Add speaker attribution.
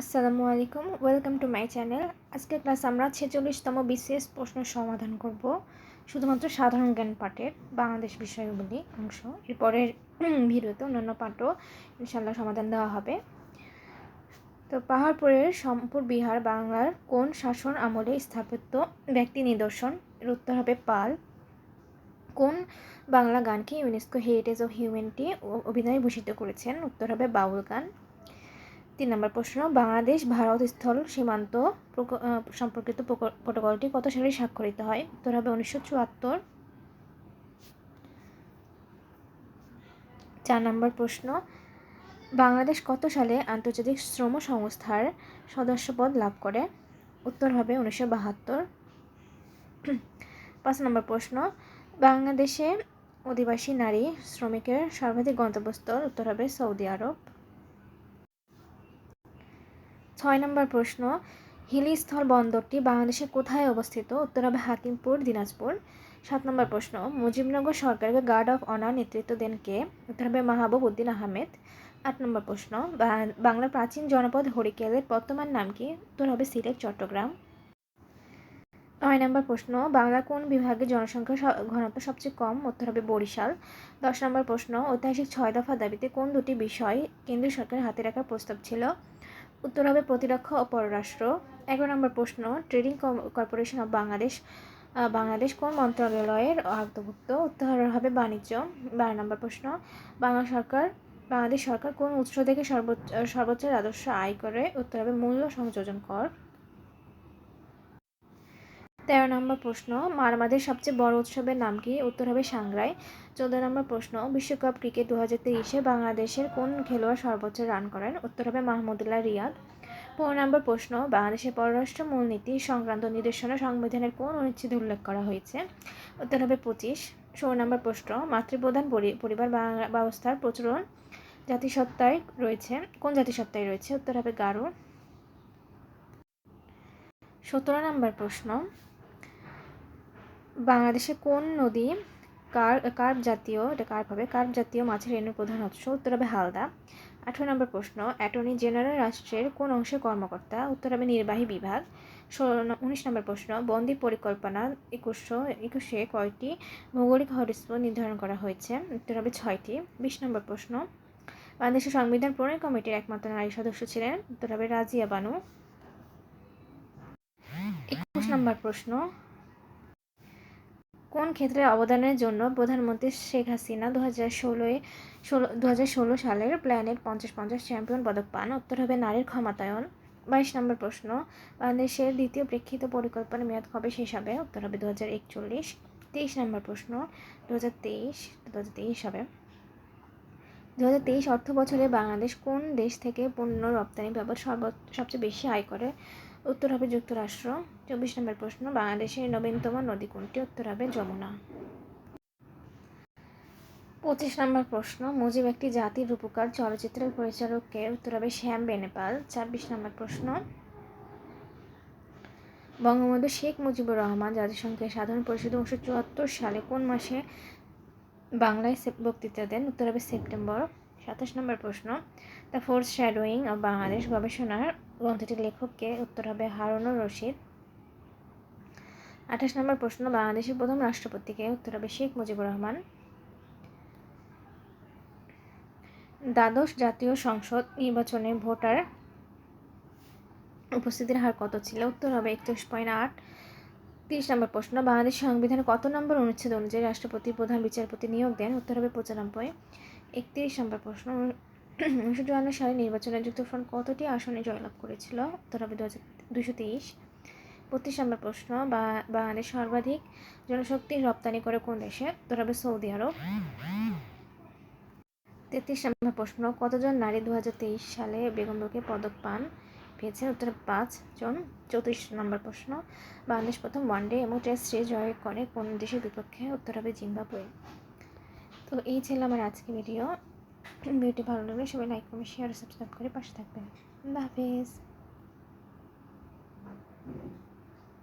Speaker 1: আসসালামু আলাইকুম, welcome to my channel. আজকের ক্লাস আমরা ছেচল্লিশতম বিসিএস প্রশ্ন সমাধান করব। শুধুমাত্র সাধারণ জ্ঞান পাঠের বাংলাদেশ বিষয়গুলি অংশ। এরপরের ভিডিওতে অন্যান্য পাঠও ইনশাল্লাহ সমাধান দেওয়া হবে। তো পাহাড়পুরের সম্পুর বিহার বাংলার কোন শাসন আমলে স্থাপিত ব্যক্তি নিদর্শন? এর উত্তর হবে পাল। কোন বাংলা গানকে ইউনেস্কো হেরিটেজ অফ হিউম্যানিটি অভিধানে ভূষিত করেছেন? উত্তর হবে বাউল গান। তিন নম্বর প্রশ্ন, বাংলাদেশ, ভারত স্থল সীমান্ত সম্পর্কিত প্রোটোকলটি কত সালে স্বাক্ষরিত হয়? উত্তর হবে উনিশশো চুয়াত্তর। চার নম্বর প্রশ্ন, বাংলাদেশ কত সালে আন্তর্জাতিক শ্রম সংস্থার সদস্যপদ লাভ করে? উত্তর হবে উনিশশো বাহাত্তর। পাঁচ নম্বর প্রশ্ন, বাংলাদেশে অধিবাসী নারী শ্রমিকের সর্বাধিক গন্তব্যস্থল উত্তর হবে সৌদি আরব। ছয় নম্বর প্রশ্ন, হিলিস্থল বন্দরটি বাংলাদেশে কোথায় অবস্থিত? উত্তর হবে হাকিমপুর, দিনাজপুর। সাত নম্বর প্রশ্ন, মুজিবনগর সরকারকে গার্ড অফ অনার নেতৃত্ব দেন কে? উত্তর হবে মাহবুব উদ্দিন আহমেদ। আট নম্বর প্রশ্ন বাংলার প্রাচীন জনপদ হরিকেলের বর্তমান নাম কি? উত্তর হবে সিলেট, চট্টগ্রাম। নয় নম্বর প্রশ্ন বাংলা কোন বিভাগে জনসংখ্যা ঘনত্ব সবচেয়ে কম? উত্তর হবে বরিশাল। দশ নম্বর প্রশ্ন, ঐতিহাসিক ছয় দফা দাবিতে কোন দুটি বিষয় কেন্দ্রীয় সরকারের হাতে রাখার প্রস্তাব ছিল? উত্তর হবে প্রতিরক্ষা ও পররাষ্ট্র। এগারো নম্বর প্রশ্ন, trading corporation of Bangladesh Bangladesh কোন মন্ত্রণালয়ের অন্তর্ভুক্ত? উত্তর হবে বাণিজ্য। বারো নম্বর প্রশ্ন, বাংলা সরকার, বাংলাদেশ সরকার কোন উৎস থেকে সর্বোচ্চ সর্বোচ্চ রাজস্ব আয় করে? উত্তর হবে মূল্য সংযোজন কর। তেরো নম্বর প্রশ্ন, মারমাদের সবচেয়ে বড় উৎসবের নাম কি? উত্তর হবে সাংগ্রাই চোদ্দ নম্বর প্রশ্ন, বিশ্বকাপ ক্রিকেট দু হাজার তেইশে বাংলাদেশের কোন খেলোয়াড় সর্বোচ্চ রান করেন? উত্তর হবে মাহমুদুল্লাহ রিয়াদ। পনেরো নম্বর প্রশ্ন, বাংলাদেশের পররাষ্ট্র মূলনীতি সংক্রান্ত নির্দেশনা সংবিধানের কোন অনুচ্ছেদে উল্লেখ করা হয়েছে? উত্তর হবে পঁচিশ। ষোলো নম্বর প্রশ্ন, মাতৃপ্রধান পরিবার ব্যবস্থার প্রচলন জাতিসত্তায় রয়েছে? কোন জাতিসত্তায় রয়েছে? উত্তর হবে গারো। সতেরো নম্বর প্রশ্ন বাংলাদেশে কোন নদী কার কার্প জাতীয়, এটা কার্প হবে কার্প জাতীয় মাছের রেণুর প্রধান উৎস? উত্তর হবে হালদা। আঠেরো নম্বর প্রশ্ন, অ্যাটর্নি জেনারেল রাষ্ট্রের কোন অংশে কর্মকর্তা? উত্তর হবে নির্বাহী বিভাগ। ষোলো উনিশ নম্বর প্রশ্ন, বন্দি পরিকল্পনা একুশশো একুশে কয়টি ভৌগোলিক হটস্পট নির্ধারণ করা হয়েছে? উত্তর হবে ছয়টি। বিশ নম্বর প্রশ্ন, বাংলাদেশের সংবিধান প্রণয় কমিটির একমাত্র নারী সদস্য ছিলেন? উত্তর হবে রাজিয়া বানু। একুশ নম্বর প্রশ্ন কোন ক্ষেত্রে অবদানের জন্য প্রধানমন্ত্রী শেখ হাসিনা দু হাজার ষোলোয় ষোলো দু হাজার ষোলো সালের প্ল্যানেট পঞ্চাশ পঞ্চাশ চ্যাম্পিয়ন পদক পান? উত্তর হবে নারীর ক্ষমতায়ন। বাইশ নম্বর প্রশ্ন, বাংলাদেশের দ্বিতীয় প্রেক্ষিত পরিকল্পনা মেয়াদ কবে শেষ হবে? উত্তর হবে দু হাজার একচল্লিশ। তেইশ নম্বর প্রশ্ন দু হাজার তেইশ দু হাজার তেইশ হবে। দু হাজার তেইশ অর্থ বছরে বাংলাদেশ কোন দেশ থেকে পণ্য রপ্তানি ব্যাপার সর্ব, সবচেয়ে বেশি আয় করে? উত্তর হবে যুক্তরাষ্ট্র। চব্বিশ নম্বর প্রশ্ন, বাংলাদেশের নবীনতম নদী কোনটি? উত্তর হবে যমুনা। পঁচিশ নম্বর প্রশ্ন, মুজিব একটি জাতির রূপকার, চলচ্চিত্রের পরিচালককে উত্তর হবে শ্যাম বেনেপাল। ছাব্বিশ নম্বর প্রশ্ন, বঙ্গবন্ধু শেখ মুজিবুর রহমান জাতিসংঘের সাধারণ পরিষদ উনিশশো চুয়াত্তর সালে কোন মাসে বাংলায় বক্তৃতা দেন? উত্তর হবে সেপ্টেম্বর। সাতাশ নম্বর প্রশ্ন, the force shadowing of Bangladesh গবেষণার গ্রন্থটির লেখককে উত্তর হবে হারুনুর রশিদ। আঠাশ নম্বর প্রশ্ন, বাংলাদেশের প্রথম রাষ্ট্রপতিকে উত্তর হবে শেখ মুজিবুর রহমান। দ্বাদশ জাতীয় সংসদ নির্বাচনে ভোটার উপস্থিতির হার কত ছিল? উত্তর হবে একত্রিশ পয়েন্ট আট। তিরিশ নম্বর প্রশ্ন, বাংলাদেশ সংবিধানের কত নম্বর অনুচ্ছেদ অনুযায়ী রাষ্ট্রপতি, প্রধান বিচারপতি নিয়োগ দেন? উত্তর হবে পঁচানব্বই। একত্রিশ নম্বর প্রশ্ন। উনিশশো চুয়ান্ন সালে নির্বাচনে যুক্তফ্রন্ট কতটি আসনে জয়লাভ করেছিল? উত্তর হবে দু হাজার দুশো তেইশ। বত্রিশ নম্বর প্রশ্ন, বা, বাংলাদেশ সর্বাধিক জনশক্তি রপ্তানি করে কোন দেশে? উত্তর হবে সৌদি আরব। তেত্রিশ নম্বর প্রশ্ন, কতজন নারী দুই হাজার তেইশ সালে বেগমবুকে পদক পান? পেয়েছেন উত্তর পাঁচ জন। চৌত্রিশ নম্বর প্রশ্ন, বাংলাদেশ প্রথম ওয়ানডে এবং টেস্ট সিরিজ জয় করে কোন দেশের বিপক্ষে? উত্তর হবে জিম্বাবুয়ে। তো এই ছিল আমার আজকে ভিডিও ভিডিওটি ভালো লাগলে সবাই লাইক কমেন্ট শেয়ার সাবস্ক্রাইব করে পাশে থাকবেন। আল্লাহ হাফিজ।